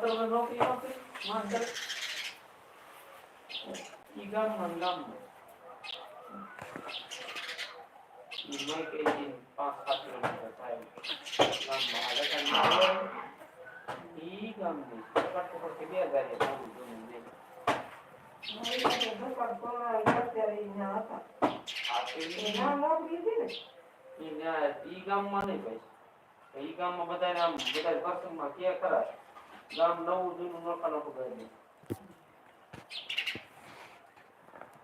માસ્તર નોકરી નોકરી માસ્તર ઈ ગામમાં ને ગામમાં ઈ મેં કહી દીધું પાંચ સાત કિલોમીટર થાય ગામમાં આ રતનમાં આવે ઈ ગામની પકડ પકડ કે બે હજાર એ નવું જૂનું દે આ પેલી ઈ ન્યા- ઈ ગામમાં નહીં ભાઈ ઈ ગામમાં બધાને આમ બધા પ્રસંગમાં કે ખરા ગામ નવું જૂનું નોખા નોખું દે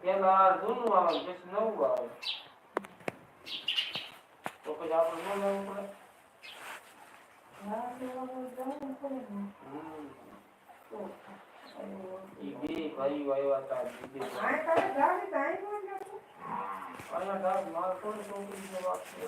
પેલા જૂનું આવે પછી નવું આવે તો પછી આપણે ન લેવું પડે ભાઈ આવ્યા હતા અહીંયા મારે વાત છે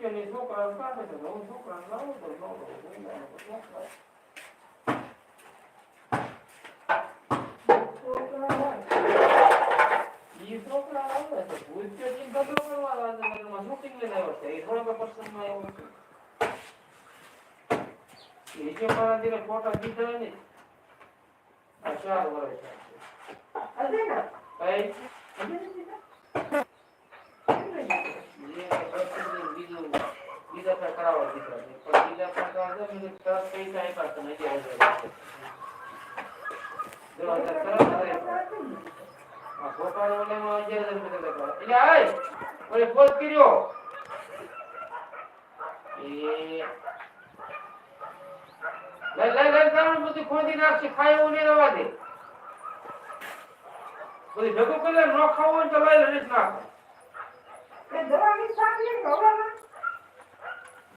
એક છોકરા તો તો કાઢે છે હું છોકરા લાવું તો ન છોકરા આવે છે ભૂતકેની ગગડો કરવા આવે શૂટિંગ લઈને આવ્યો છે એ થોડા પ્રસંગમાં આવ્યો છે એ જે મારા દીને ફોટા દીધા ને આ ચાર વર્ષ કઈ જે પ્રસંગની બીજું બીજા પ્રકાર દીધા છે. પણ બીજા પ્રકાર તો મને તરત પૈસા આપ્યા તમે અગિયાર જાય જો અંદર આ ગોપાલ ઓલામાં અગિયાર હજાર રૂપિયા દેતા એટલે આય! ઓલે પોસ્ટ કર્યો. એ લઈ લઈ લઈ, તારું બધું ખોદી નાખશે, ખાય એવું નહીં રવા દે. બધી ભેગું કરે ન ખાવું હોય તો લઈ લે, નહીં નાખ એમાં દવા ખાવ